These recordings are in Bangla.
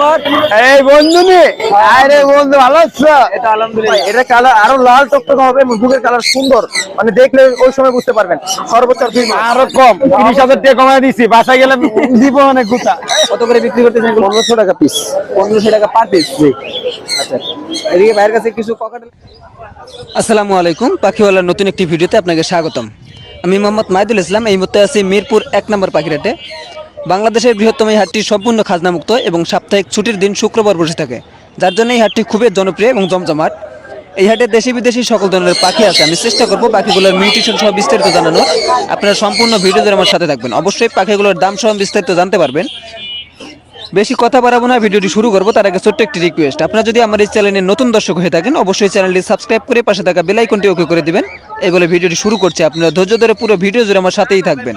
তোমার এই বন্ধু নে আরে বন্ধু ভালো আছো? এটা আলহামদুলিল্লাহ। এটা কালার আরও লাল টকটকে হবে বুকের কালার সুন্দর। মানে দেখলে ওই সময় বুঝতে পারবেন সর্বোচ্চ আরও কম তিরিশ হাজার টাকা কমায় দিছি বাসায় গেলে দিব অনেক গুতা। কত করে বিক্রি করতেছেন পনেরোশো টাকা পিস পনেরোশো টাকা পার পিস আচ্ছা এদিকে ভাইয়ের কাছে কিছু আসসালামু আলাইকুম পাখিওয়ালার নতুন একটি ভিডিওতে আপনাকে স্বাগতম। আমি মোহাম্মদ মাহিদুল ইসলাম এই মুহূর্তে আছি মিরপুর এক নম্বর পাখিরাটে। বাংলাদেশের বৃহত্তম এই হাটটি সম্পূর্ণ খাজনামুক্ত এবং সাপ্তাহিক ছুটির দিন শুক্রবার বসে থাকে, যার জন্য এই হাটটি খুবই জনপ্রিয় এবং জমজমাট। এই হাটে দেশি বিদেশি সকল ধরনের পাখি আছে, আমি চেষ্টা করব পাখিগুলোর মিউটিশন সহ বিস্তারিত জানানোর। আপনারা সম্পূর্ণ ভিডিও আমার সাথে থাকবেন। অবশ্যই পাখিগুলোর দাম সহ বিস্তারিত জানতে পারবেন। বেশি কথা বাড়াবো না, ভিডিওটি শুরু করব তার আগে ছোট্ট একটি রিকোয়েস্ট আপনারা যদি আমার এই চ্যানেলের নতুন দর্শক হয়ে থাকেন, অবশ্যই চ্যানেলটি সাবস্ক্রাইব করে পাশে থাকা বেল আইকনটি ওকে করে দিবেন। এই বলে ভিডিওটি শুরু করছে। আপনারা ধৈর্য ধরে পুরো ভিডিও জুড়ে আমার সাথেই থাকবেন।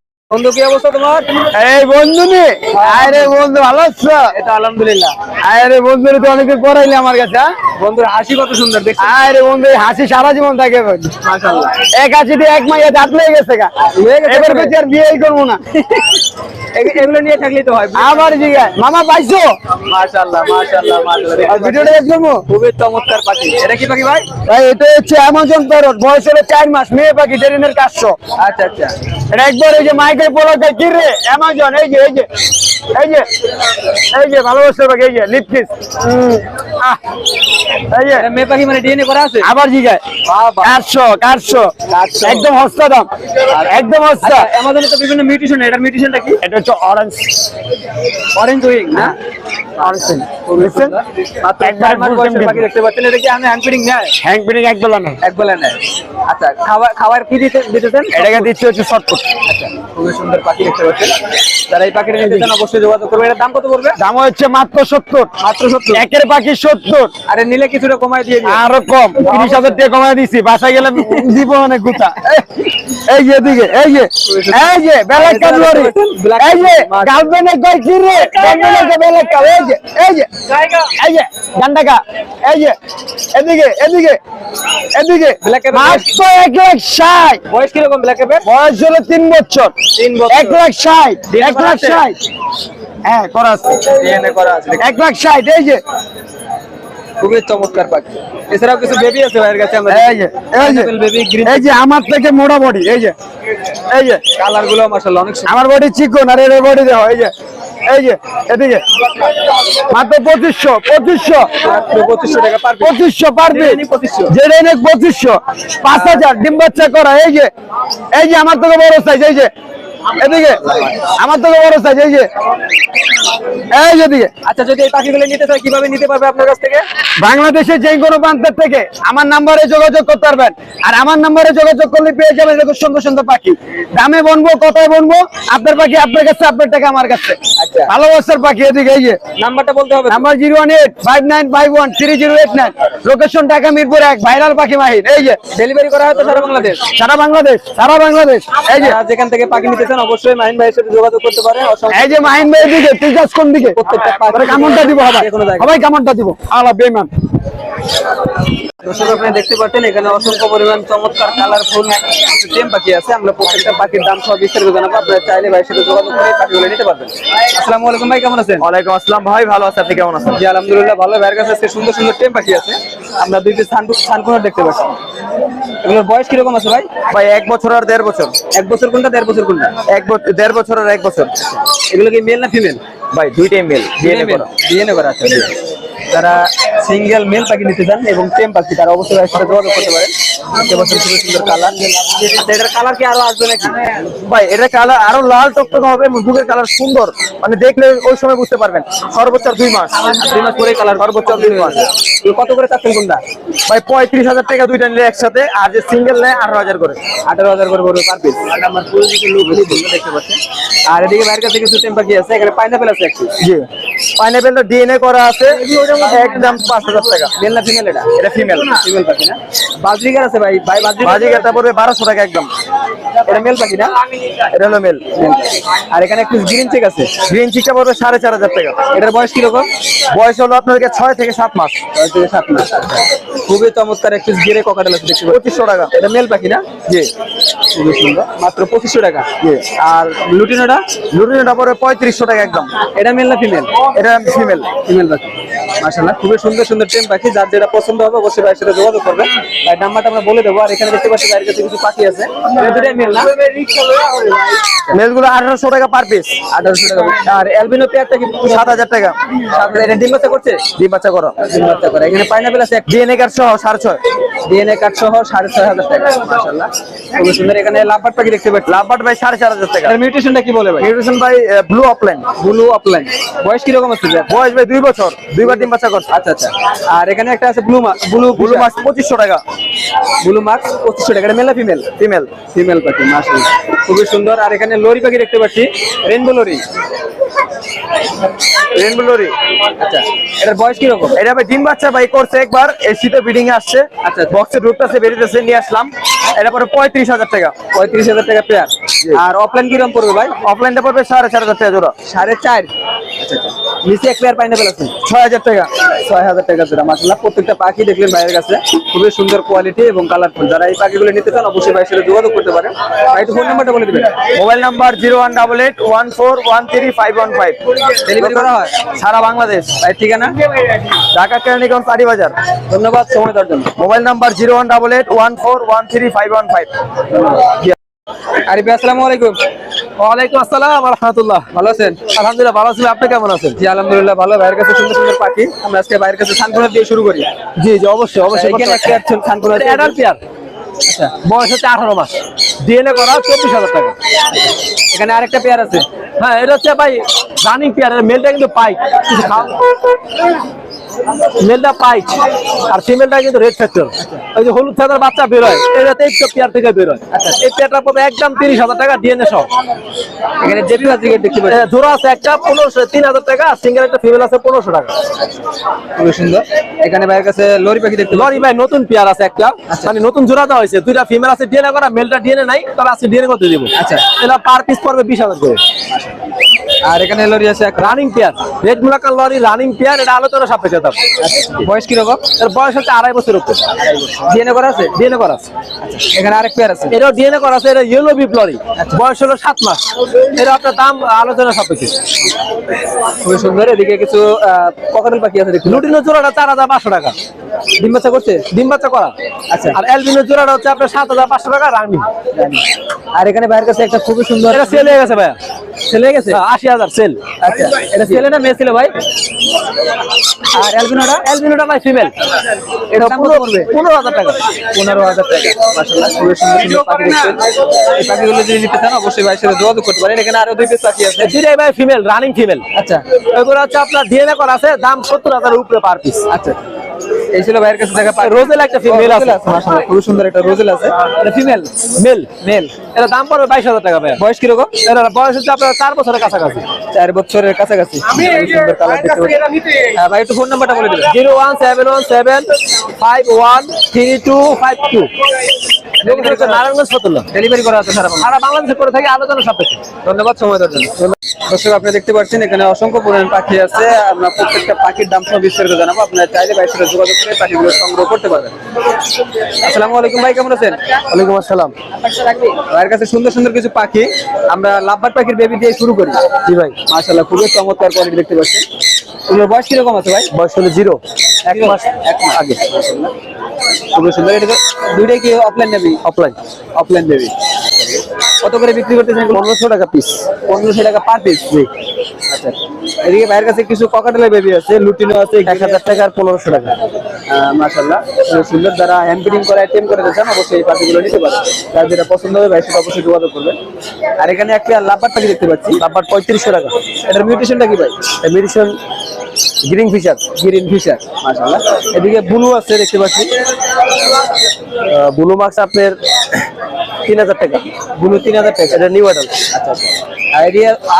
বন্ধু কি অবস্থা তোমার? এই বন্ধু নে। আরে বন্ধু ভালো আছো? এটা আলহামদুলিল্লাহ। আরে বন্ধু তো অনেকে পড়াইলে আমার কাছে? বন্ধুর হাসি কত সুন্দর দেখছি। আরে বন্ধু হাসি সারা জীবন থাকে মাশাআল্লাহ। এক হাসি দিয়ে এক মাইয়া দাঁত লেগে গেছে গা। এবার কবে? আর বিয়েই করব না। এগুলো নিয়ে থাকলেই তো হয় আবার জিগায় মামা পাইছো? মাশাআল্লাহ মাশাআল্লাহ মাশাআল্লাহ। ভিডিওটা দেখব খুবই চমৎকার পাখি। এটা কি পাখি ভাই? ভাই এটা হচ্ছে অ্যামাজন প্যারট বয়স হলো চার মাস মেয়ে পাখি ট্রেনের কাজশো আচ্ছা আচ্ছা। এটা একবার এই যে মাইকেল পোলাকে কি? রে? অ্যামাজন এই যে এই যে এই যে এই যে ভালোবাসার পাখি এই যে লিপকিস আহ এই যে। এটা মেয়ে পাখি মানে ডিএনএ করা আছে? আবার জিগায়। কাঠশো 800 একদম সস্তা দাম। একদম আচ্ছা অ্যামাজনে তো বিভিন্ন মিউটেশন এটার মিউটেশনটা কি? এটা হচ্ছে অরেঞ্জ অরেঞ্জ উইং না? অরেঞ্জ বুঝছেন? একবার পাখি দেখতে পাচ্ছেন। এটা কি আমি হ্যান্ড ফিডিং নেয়? হ্যাং পিনিং এক বেলা না এক বেলা নেয়। আচ্ছা খাবার খাবার কি দিতে দিতেছেন? এটাকে দিচ্ছে হচ্ছে শর্টপুট আচ্ছা খুবই সুন্দর পাখি দেখতে পাচ্ছেন। যারা এই পাখিটা নিতে চান অবশ্যই যোগাযোগ করবে এটার দাম কত পড়বে? দাম হচ্ছে মাত্র সত্তর। মাত্র সত্তর। একের পাখি সত্তর। আরে নিলে কিছুটা কমায় দিয়ে আরও কম। তিরিশ হাজার টাকা কমায় দিছি। বাসায় গেলে দিব অনেক গুতা। এই যে এদিকে এই যে। এই যে বেলাক কাজুয়ারি এই যে গার্লফ্রেন্ডের কই কি রে গার্লফ্রেন্ডের বেলাক কাজ এই যে এই যে। এই যে গান্ডাকা এই যে এদিকে এদিকে এদিকে। মাত্র এক লাখ ষাট। বয়স কীরকম ব্ল্যাক বয়স হলো তিন বছর। তিন বছর। এক লাখ ষাট এক লাখ ষাট। হ্যাঁ করা আছে। ডিএনএ করা আছে। এক লাখ ষাট এই যে। খুবই চমৎকার পাখি। এছাড়াও কিছু বেবি আছে ভাইয়ের কাছে আমরা এই যে এই যে বেবি গ্রিন এই যে আমার থেকে মোটা বডি এই যে। এই যে। কালারগুলো মাশাআল্লাহ অনেক আমার বডি চিকন আর এর বডি দেখো এই যে। এই যে এদিকে। মাত্র পঁচিশশো পঁচিশশো। মাত্র 2500 টাকা পার পিস পঁচিশশো পারবে যেটা নিক 2500 যেটা নিক পঁচিশশো। পাঁচ হাজার ডিম বাচ্চা করা এই যে। এই যে আমার তোকে বড় সাইজ এই যে। এদিকে আমার থেকে বড় সাইজ এই যে। এই যে এদিকে। আচ্ছা যদি এই পাখিগুলো নিতে চায় কীভাবে নিতে পারবে আপনার কাছ থেকে? বাংলাদেশের যে কোনো প্রান্তের থেকে আমার নাম্বারে যোগাযোগ করতে পারবেন। আর আমার নাম্বারে যোগাযোগ করলে পেয়ে যাবেন এরকম সুন্দর সুন্দর পাখি। দামে বনবো কথায় বনবো আপনার পাখি আপনার কাছে আপনার টাকা আমার কাছে। আচ্ছা। ভালোবাসার পাখি এদিকে এই যে। নাম্বারটা বলতে হবে। Number zero one eight five nine five one three zero eight nine. Location Dhaka Mirpur এক ভাইরাল পাখি মাহির। এই যে। ডেলিভারি করা হয় তো সারা বাংলাদেশ? সারা বাংলাদেশ সারা বাংলাদেশ। এই যে। যেখান থেকে পাখি নিতে চান অবশ্যই মাহিন ভাইয়ের সাথে যোগাযোগ করতে পারেন। এই যে মাহিন ভাই দিকে তুই কোন দিকে? প্রত্যেকটা কামড়টা দিব জায়গায়। সবাই কামড়টা দিব। আলা বেমান দর্শক আপনি দেখতে পাচ্ছেন এখানে অসংখ্য পরিমাণ চমৎকার কালারফুল টেম পাখি আছে। আমরা প্রত্যেকটা পাখির দাম সহ বিস্তারিত জানাব। আপনারা চাইলে ভাইয়ের সাথে যোগাযোগ করে পাখিগুলো নিতে পারবেন। আসসালামু আলাইকুম ভাই কেমন আছেন? ওয়ালাইকুম আসসালাম ভাই ভালো আছে। আপনি কেমন আছেন? জি আলহামদুলিল্লাহ ভালো। ভাইয়ের কাছে আজকে সুন্দর সুন্দর টেম পাখি আছে। আমরা দুই পিস সানকুনার দেখতে পাচ্ছি। এগুলোর বয়স কীরকম আছে ভাই? ভাই এক বছর আর দেড় বছর। এক বছর কোনটা দেড় বছর কোনটা? এক বছর দেড় বছর আর এক বছর। এগুলো কি মেল না ফিমেল ভাই দুইটাই মেল ডিএনএ করা। ডিএনএ করা আছে যারা সিঙ্গেল মেল পাখি নিতে চান এবং টেম পাখি তারা অবশ্যই ভাইয়ের সাথে যোগাযোগ করতে পারেন। দেখতে পাচ্ছেন সুন্দর সুন্দর কালার আচ্ছা এটার কালার কি আরও আসবে নাকি? ভাই এটা কালার আরও লাল টকটকে হবে বুকের কালার সুন্দর। মানে দেখলে ওই সময় বুঝতে পারবেন। সর্বোচ্চ দুই মাস। দুই মাস পরে কালার সর্বোচ্চ দুই মাস। কত করে চাচ্ছেন কোনটা? ভাই পঁয়ত্রিশ হাজার টাকা দুইটা নিলে একসাথে আর যে সিঙ্গেল নেয় আঠারো হাজার করে। আঠারো হাজার করে পড়বে পার পিস দেখতে পাচ্ছেন। আর এদিকে বাইরের কাছে কিছু টেম পাখি আছে এখানে পাইনাপেল আছে একটু। জি। পাইনাপেলটা ডিএনএ করা আছে। একদম পাঁচ হাজার টাকা। মেল না ফিমেল এটা? এটা ফিমেল ফিমেল পাখি না। বাজরিগার আছে ভাই। ভাই বাজরিগার বাজিগারটা বারোশো টাকা একদম। এটা মেল পাখি না? এটা হলো মেল আর এখানে একটু গ্রিন চেক আছে। গ্রিন চিকটা পড়বে সাড়ে চার হাজার টাকা। এটার বয়স কীরকম? বয়স হলো আপনাদেরকে ছয় থেকে সাত মাস। ছয় থেকে সাত মাস। খুবই চমৎকার একটু গিরে ককাটেল আছে দেখতে পাচ্ছি পঁচিশশো টাকা। এটা মেল পাখি না? জি। খুবই সুন্দর। মাত্র পঁচিশশো টাকা। জি। আর লুটিনোটা? লুটিনটা পড়বে পঁয়ত্রিশশো টাকা একদম। এটা মেল না ফিমেল এটা ফিমেল ফিমেল পাখি। মাশাআল্লাহ খুবই সুন্দর সুন্দর টেম পাখি যার যেটা পছন্দ হবে অবশ্যই ভাইয়ের সাথে যোগাযোগ করবেন। ভাই নাম্বারটা আমরা বলে দেবো আর এখানে দেখতে পাচ্ছি ভাইয়ের কাছে কিছু পাখি আছে। দুটাই মেল না? মেলগুলো আঠারোশো টাকা পার পিস আঠারোশো টাকা আর অ্যালবিনো পেয়ারটা কি সাত হাজার টাকা। সাত হাজার- ডিম বাচ্চা করছে? ডিম বাচ্চা করো। ডিম বাচ্চা করে। এখানে পাইনাপেল আছে ডিএনএ কার্ড সহ সাড়ে ছয়। ডিএনএ কার্ড সহ সাড়ে ছয় হাজার টাকা মাশাআল্লাহ। খুবই সুন্দর। এখানে লাভবাট পাখি দেখতে পাচ্ছি। লাভবাট ভাই সাড়ে চার হাজার টাকা। মিউটেশনটা কি বলে ভাই? নিউট্রিশন ভাই ব্লু অফলাইন ব্লু অফলাইন বয়স কীরকম আছে? বয়স ভাই দুই বছর। দুইবার ডিম বাচ্চা করছে। আচ্ছা আচ্ছা। আর এখানে একটা আছে ব্লু ব্লু ব্লু মাছ পঁচিশশো টাকা। ব্লু পঁচিশশো টাকা। মেলা ফিমেল ফিমেল ফিমেল পাখি খুবই সুন্দর। আর এখানে লরি পাখি দেখতে পাচ্ছি। Rainbow lory. Rainbow lory. আচ্ছা এটার বয়স কীরকম? এটা ভাই ডিম বাচ্চা ভাই করছে একবার। এই শীতে বিডিং এ আসছে। আচ্ছা। বক্সে ঢুকতেছে বেরিয়েছে নিয়ে আসলাম। এটা পরে পঁয়ত্রিশ হাজার টাকা। পঁয়ত্রিশ হাজার টাকা পেয়ার আর অফলাইন কীরকম পড়বে ভাই? অফলাইনটা পড়বে সাড়ে চার হাজার টাকা জোড়া। সাড়ে চার। আচ্ছা আচ্ছা। নিচে এক পেয়ার পাইনাপেল আছে? ছয় হাজার টাকা। ছয় হাজার টাকা জোড়া মাসাল্লাহ প্রত্যেকটা পাখি দেখলেন ভাইয়ের কাছে। খুবই সুন্দর কোয়ালিটি এবং কালারফুল যারা এই পাখিগুলো নিতে চান অবশ্যই ভাইয়ের সাথে যোগাযোগ করতে পারেন। ভাই একটু ফোন নাম্বারটা বলে দিবেন। Mobile number zero one double eight one four one three five one five. Delivery করা হয়? সারা বাংলাদেশ। ভাই ঠিকানা? ঢাকা কেরানীগঞ্জ পাটি বাজার ধন্যবাদ সময় দেওয়ার জন্য। Mobile number zero one double eight one four one three five one five Arif আসসালামু আলাইকুম। ওয়ালাইকুম আসসালাম রহমতুল্লাহ ভালো আছেন? আলহামদুলিল্লাহ ভালো আছি আপনি কেমন আছেন? জি আলহামদুলিল্লাহ ভালো। ভাইয়ের কাছে সুন্দর সুন্দর পাখি। আমরা আজকে ভাইয়ের কাছে সানকুনা দিয়ে শুরু করি। জি জি অবশ্যই অবশ্যই। এখানে একটা আছে সানকুনা অ্যাডাল্ট পেয়ার আচ্ছা। বয়স হচ্ছে আঠারো মাস। ডিএনএ করা চব্বিশ হাজার টাকা। এখানে আরেকটা পেয়ার আছে। হ্যাঁ এটা হচ্ছে ভাই রানিং পেয়ার মেলটা কিন্তু কিছু খাও মেলটা পাইক আর ফিমেলটা কিন্তু রেড ফ্যাক্টর ওই যে হলুদ ফেদার বাচ্চা বেরোয় এটা তেইশ পেয়ার থেকে বেরোয়। আচ্ছা এই পেয়ারটা পড়বে একদম তিরিশ হাজার টাকা ডিএনএ সহ। এখানে জেপি বাজিকে দেখতে পাচ্ছি। জোড়া আছে একটা পনেরোশো তিন হাজার টাকা সিঙ্গেল একটা ফিমেল আছে পনেরোশো টাকা। খুবই সুন্দর। এখানে ভাইয়ের কাছে লরি পাখি দেখতে লরি ভাই নতুন পেয়ার আছে একটা। মানে নতুন জোড়া দেওয়া হয়েছে। দুইটা ফিমেল আছে ডিএনএ করা মেলটা ডিএনএ নাই তবে আছে ডিএনএ করতে দিব। আচ্ছা। এটা পার পিস পড়বে বিশ হাজার করে। আর এখানে লরি আছে running pair red Moluccan lory running pair এটা আলোচনা সাপেক্ষে দাম বয়স কীরকম এর বয়স হচ্ছে আড়াই বছর উপরে। ডিএনএ করা আছে? ডিএনএ করা আছে। এখানে আরেক পেয়ার আছে। এটাও ডিএনএ করা আছে এটা ইয়েলো বিপ লরি। বয়স হলো সাত মাস। এটা আপনার দাম আলোচনা সাপেক্ষে। খুবই সুন্দর। এদিকে কিছু ককাটেল পাখি আছে দেখুন? লুটিনো জোড়াটা চার হাজার পাঁচশো টাকা। ডিম বাচ্চা করছে? ডিম বাচ্চা করা। আচ্ছা। আর এলবিনো জোড়াটা হচ্ছে আপনার সাত হাজার পাঁচশো টাকা রানিং আর এখানে ভাইয়ের কাছে একটা খুবই সুন্দর এটা সেল হয়ে গেছে ভাইয়া। গেছে? হ্যাঁ, আশি হাজার সেল। আচ্ছা। এটা না মেয়ে ছিল ভাই? আর অ্যালবিনোটা? এলবিনোটা ভাই ফিমেল। এটা কত হাজার টাকা। পনেরো হাজার টাকা। মাসাল্লাহ খুবই সুন্দর সুন্দর পাখি দেখছেন এই পাখিগুলো যদি নিতে চান অবশ্যই ভাইয়ের সাথে যোগাযোগ করতে পারেন। এখানে আরও দুই পিস পাখি আছে। দুইটাই ভাই ফিমেল রানিং ফিমেল আচ্ছা। এগুলো হচ্ছে আপনার ডিএনএ করা আছে দাম সত্তর হাজার উপরে পার পিস আচ্ছা। এই ছিল ভাইয়ের কাছে দেখা রোজেল একটা ফিমেল oh, আছে। মাশাআল্লাহ খুব সুন্দর একটা রোজেল আছে। এটা ফিমেল মেল মেল এটা দাম পড়বে 22000 টাকা ভাই বয়স কি রকম? এর বয়স হচ্ছে আপনার 4 বছরের কাছাকাছি। 4 বছরের কাছাকাছি। সুন্দর কালার দেখতে হ্যাঁ, ভাই একটু ফোন নাম্বারটা বলে দিন 01717 513252 নারায়ণগঞ্জ ফতুল্লা। ডেলিভারি করা আছে সারা বাংলাদেশে। করে থাকি আলোচনা সাপেক্ষে। ধন্যবাদ সময় দেওয়ার জন্য। দর্শক আপনি দেখতে পাচ্ছেন এখানে অসংখ্য পরিমাণ পাখি আছে। আমরা প্রত্যেকটা পাখির দাম সহ বিস্তারিত জানাব। আপনারা চাইলে ভাইয়ের সাথে যোগাযোগ করে পাখিগুলো সংগ্রহ করতে পারবেন। আসসালামু আলাইকুম ভাই কেমন আছেন? ওয়ালাইকুম আসসালাম। ভাইয়ের কাছে সুন্দর সুন্দর কিছু পাখি। আমরা লাভবার পাখির বেবি দিয়ে শুরু করি। জি ভাই। মাশাআল্লাহ খুবই চমৎকার কোয়ালিটি দেখতে পাচ্ছেন। এগুলোর বয়স কীরকম আছে ভাই? বয়স হলো জিরো। এক মাস এক মাস আগে। খুবই সুন্দর। এটা দুইটাই কি অফলাইন নেবি অফলাইন অফলাইন বেবি কত করে বিক্রি করতেছেন পনেরোশো টাকা পিস পনেরোশো টাকা পার পিস এদিকে ভাইয়ের কাছে কিছু ককাটেলের বেবি আছে, লুটিনো আছে, এক হাজার টাকা আর পনেরোশো টাকা। মাশাল্লাহ সুন্দর যারা ফিডিং করে আইটেম করে দিচ্ছেন অবশ্যই এই পাখিগুলো নিতে পারে যার যেটা পছন্দ হবে ভাই, সেটা অবশ্যই যোগাযোগ করবেন। আর এখানে একটা লাভবার পাখি দেখতে পাচ্ছি তারপর পঁয়ত্রিশশো টাকা। এটার মিউটেশনটা কি ভাই? Medicine green Fischer green Fischer মাশাল্লাহ এদিকে ব্লু আছে, দেখতে পাচ্ছি। ব্লু মার্কস আপনার তিন হাজার টাকা। ব্লু তিন হাজার টাকা, এটা নিউ অ্যাডাল আচ্ছা আচ্ছা।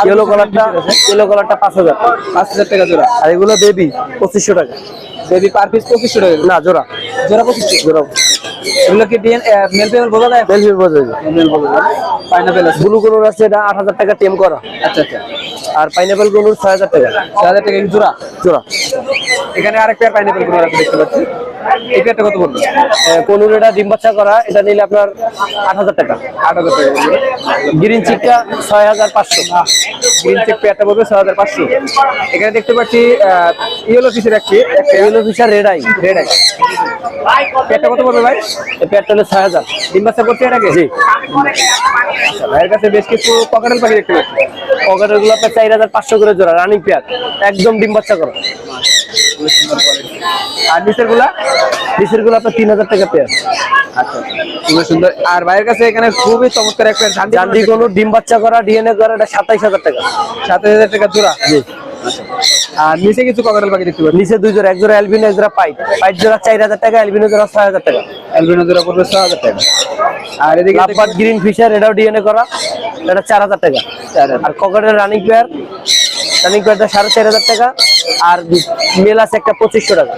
ইয়েলো কালারটা ইয়েলো কালারটা পাঁচ হাজার। পাঁচ হাজার টাকা জোড়া। আর এগুলো বেবি পঁচিশশো টাকা। বেবি পার পিস পঁচিশশো টাকা না জোড়া। জোড়া পঁচিশশো। জোড়া এগুলো কি ডিএন মেল পেমেন্ট বোঝা যায়? বেলভির বোঝা মেল বোঝা যায়। পাইনাপেল আছে। ব্লু কোনোর আছে এটা আট হাজার টাকা টেম করা। আচ্ছা আচ্ছা। আর পাইনাপেল কোনোর ছয় হাজার টাকা। ছয় হাজার টাকা জোড়া? জোড়া। এখানে আরেক পেয়ার পাইনাপেল রাখতে দেখতে পাচ্ছি। এই পেয়ারটা কত পড়বে? কোনোর এটা ডিম বাচ্চা করা এটা নিলে আপনার আট হাজার টাকা। আট হাজার টাকা গ্রিন চিকটা ছয় হাজার পাঁচশো। গ্রিন চেক পেয়ারটা পড়বে ছয় হাজার পাঁচশো। এখানে দেখতে পাচ্ছি ইয়েলো ফিসের একটি একটা এগুলো Fischer red eye red eye পেয়ারটা কত পড়বে ভাই? পেয়ারটা হলো ছয় হাজার। ডিম বাচ্চা করছে এর আগে জি। আচ্ছা ভাইয়ের কাছে বেশ কিছু পকেটেল পাখি দেখতে পাচ্ছি। পকেটেরগুলো আপনার চার হাজার পাঁচশো করে জোড়া রানিং পেয়ার একদম ডিম বাচ্চা করা। আর নিচেরগুলা? নিচেরগুলো আপনার তিন হাজার টাকা পেয়ার। আচ্ছা খুবই সুন্দর। আর ভাইয়ের কাছে এখানে খুবই চমৎকার একটা জানডি ডিম বাচ্চা করা ডিএনএ করা এটা সাতাইশ হাজার টাকা। সাত হাজার টাকা জোড়া? জি। আর নিচে কিছু ককাটেল পাখি দেখতে পাচ্ছি? নিচে দুই জোড়া এক জোড়া অ্যালবিনো এক জোড়া পাইপ পাইপ জোড়া চার হাজার টাকা অ্যালবিনো জোড়া ছয় হাজার টাকা। অ্যালবিনো জোড়া পড়বে ছয় হাজার টাকা। আর এদিকে লাভবাদ গ্রিন ফিশার এটাও ডিএনএ করা। এটা চার হাজার টাকা। আর ককাটের রানিং পেয়ার রানিং পেয়ারটা সাড়ে চার হাজার টাকা। আর মেল আছে একটা পঁচিশশো টাকা।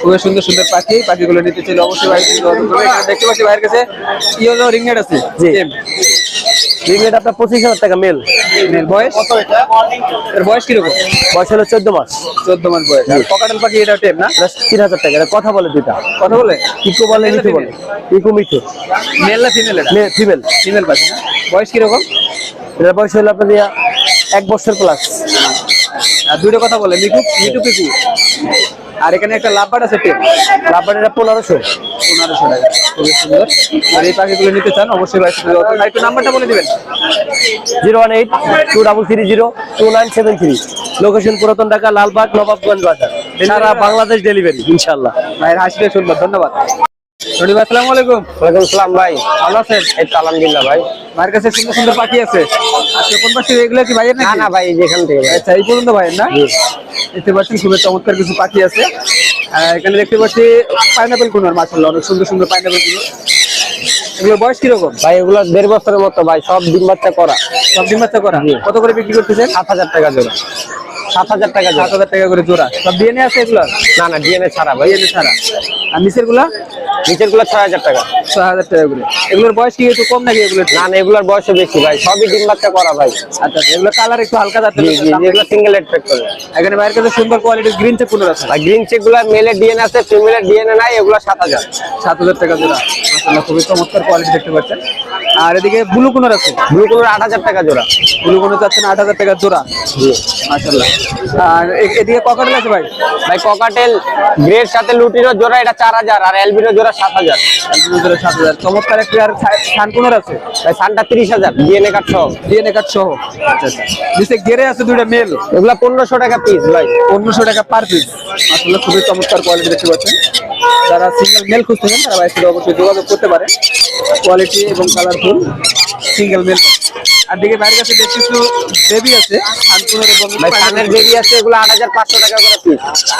খুবই সুন্দর সুন্দর পাখি পাখিগুলো নিতে চাইলে অবশ্যই ভাই দেখতে পাচ্ছি ভাইয়ের কাছে ইয়েলো রিংনেট আছে জি। Same। আপনার পঁচিশ হাজার টাকা মেল। এর বয়স? এর বয়স কীরকম? বয়স হলো চোদ্দ মাস। চোদ্দ মাস বয়স। আর ককাটেল পাখি এটা টেপ না? তিন হাজার টাকা এটা কথা বলে দুইটা। কথা বলে? ইকো বলে মিঠু বলে? ইকো মিঠু। মেল না ফিমেল এটা? ফিমেল ফিমেল পাখি না? বয়স কীরকম? এটার বয়স হলো আপনার এক বছর প্লাস আর দুটো কথা বলে মিঠু মিঠু পিকু। আর এখানে একটা লাভবাট আছে টেপ লাভবার এটা পনেরোশো। পনেরোশো টাকা খুবই সুন্দর। আর এই পাখিগুলো নিতে চান অবশ্যই। আর একটু নাম্বারটা বলে দিবেন। Zero one eight two double three zero two nine seven three. Location পুরাতন ঢাকা লালবাগ নবাবগঞ্জ বাজার। সারা বাংলাদেশ ডেলিভারি ইনশাল্লাহ ভাইয়ের হাসিটা শুনব ধন্যবাদ। রনি ভাই আসসালামু আলাইকুম। ওয়ালাইকুম আসসালাম ভাই। ভালো আছেন? এই তো আলহামদুলিল্লাহ ভাই। ভাইয়ের কাছে সুন্দর সুন্দর পাখি আছে। আজকে কোন পাখি? এগুলো কি ভাইয়ের না নাকি? না ভাই যেখান থেকে আচ্ছা এই পর্যন্ত ভাইয়ের না? দেখতে পাচ্ছেন খুবই চমৎকার কিছু পাখি আছে। এখানে দেখতে পাচ্ছি পাইনাপেল কুনার মাশাআল্লাহ অনেক সুন্দর সুন্দর পাইনাপেল কুনো এগুলোর বয়স কীরকম? ভাই এগুলো দেড় বছরের মতো ভাই সব ডিম বাচ্চা করা। সব ডিম বাচ্চা করা? কত করে বিক্রি করতেছেন? সাত হাজার টাকা জোড়া। সাত হাজার টাকা সাত হাজার টাকা করে জোড়া। সব ডিএনএ আছে এগুলো না না ডিএনএ ছাড়া ভাই। ডিএনএ ছাড়া। আর নিচেরগুলা নিচেরগুলো ছয় হাজার টাকা। ছয় হাজার টাকা করে। এগুলোর বয়স কি একটু কম নাকি এগুলো না না এগুলোর বয়সে বেশি ভাই। সবই ডিম বাচ্চা করা ভাই। আচ্ছা আচ্ছা এগুলো কালার একটু হালকা যাচ্ছে এগুলো সিঙ্গেল এড করে এখানে বাইরের কাছে সুন্দর কোয়ালিটির গ্রিন চেক কোনো আছে। আর গ্রিন চেকগুলা মেলের ডিএনএ আছে ফিমেলের ডিএনএ নাই এগুলো সাত হাজার। সাত হাজার টাকা জোড়া। মাশাআল্লাহ খুবই চমৎকার কোয়ালিটি দেখতে পাচ্ছেন। আর এদিকে ব্লু কোনোর আছে। ব্লু কোনোর আট হাজার টাকা জোড়া। ব্লু কোনো চাচ্ছেন আট হাজার টাকা জোড়া। জি। আর এদিকে ককাটেল আছে ভাই? ভাই ককাটেল গ্রের সাথে লুটিনো জোড়া এটা চার হাজার আর এলবিনো জোড়া সাত হাজার। জোড়া সাত হাজার। চমৎকার একটা আর সান কোনোর আছে? ভাই সানটা তিরিশ হাজার ডিএনএ কার্ড সহ। ডিএনএ কার্ড সহ। আচ্ছা আচ্ছা। নিচে গেরে আছে দুইটা মেল। এগুলা পনেরোশো টাকা পিস ভাই। পনেরোশো টাকা পার পিস আসলে খুবই চমৎকার কোয়ালিটি দেখতে পাচ্ছেন। যারা সিঙ্গেল মেল খুঁজতেছেন তারা এসে অবশ্যই যোগাযোগ করতে পারে কোয়ালিটি এবং কালারফুল সিঙ্গেল মেল আর দিকে বাইরের কাছে বেশ কিছু বেবি আছে এবং বেবি আছে এগুলো আট হাজার পাঁচশো টাকা করে পিস আচ্ছা,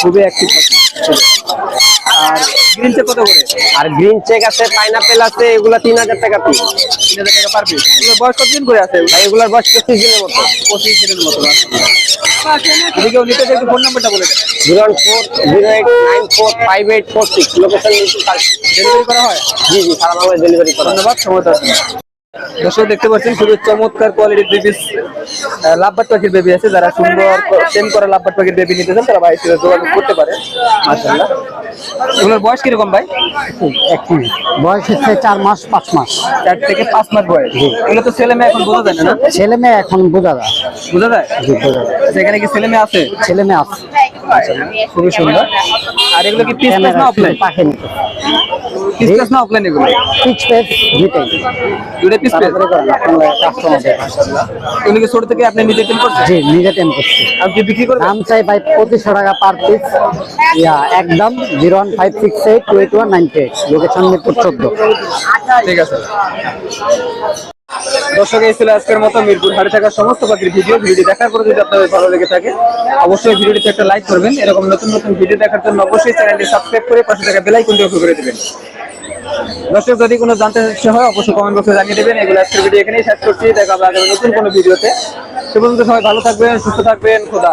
খুবই অ্যাক্টিভ আর গ্রিন চে কত করে? আর গ্রিন চেক আছে পাইনাপেল আছে এগুলো তিন হাজার টাকা পিস তিন হাজার টাকা পার পিস এগুলো বয়স কতদিন করে আছে? ভাই এগুলোর বয়স পঁচিশ দিনের মতো। পঁচিশ দিনের মতো এদিকেও নিতে চাই ফোন নাম্বারটা বলে zero one four zero eight nine four five eight four six. Location delivery করা হয়? জি জি সারা বাংলায় ডেলিভারি করা ধন্যবাদ সময়। দর্শক দেখতে পাচ্ছেন খুবই চমৎকার কোয়ালিটির বেবি লাভবাট পাখির বেবি আছে। যারা সুন্দর সেম করা লাভবাট পাখির বেবি নিতে চান তারা ভাই সাথে যোগাযোগ করতে পারে। মাশাআল্লাহ। এগুলোর বয়স কীরকম ভাই? এক বয়স হচ্ছে চার মাস পাঁচ মাস। চার থেকে পাঁচ মাস বয়স। এগুলো তো ছেলে মেয়ে এখন বোঝা যায় না ছেলে মেয়ে এখন বোঝা যায়। বোঝা যায়। সেখানে কি ছেলে মেয়ে আছে? ছেলে মেয়ে আছে। খুবই সুন্দর। আর এগুলো কি পিস না অফলাইন পাখি পিস না অফলাইন এগুলো? পিস করেন কাস্টমারদের কি ছোট থেকে আপনি নিজে টেন করছেন? জি নিজে টেম করছি। কি বিক্রি করবেন দাম চাই ভাই পঁচিশশো টাকা পার পিস ইয়া একদম zero one five six eight two eight one ninety eight. Location Mirpur চোদ্দ। ঠিক আছে। দর্শক এই ছিল আজকের মতো মিরপুর হাটে থাকা সমস্ত পাখির ভিডিও। ভিডিও দেখার পরে যদি আপনাদের ভালো লেগে থাকে অবশ্যই ভিডিওটিতে একটা লাইক করবেন। এরকম নতুন নতুন ভিডিও দেখার জন্য অবশ্যই চ্যানেলটি সাবস্ক্রাইব করে পাশে থাকা বেল আইকনটি অফ করে দেবেন। দর্শক, যদি কোনো জানতে ইচ্ছে হয়, অবশ্যই কমেন্ট বক্সে জানিয়ে দেবেন। এগুলো আজকের ভিডিও এখানেই শেষ করছি। দেখা হবে আগামী নতুন কোনো ভিডিওতে সে পর্যন্ত সবাই ভালো থাকবেন, সুস্থ থাকবেন। খোদা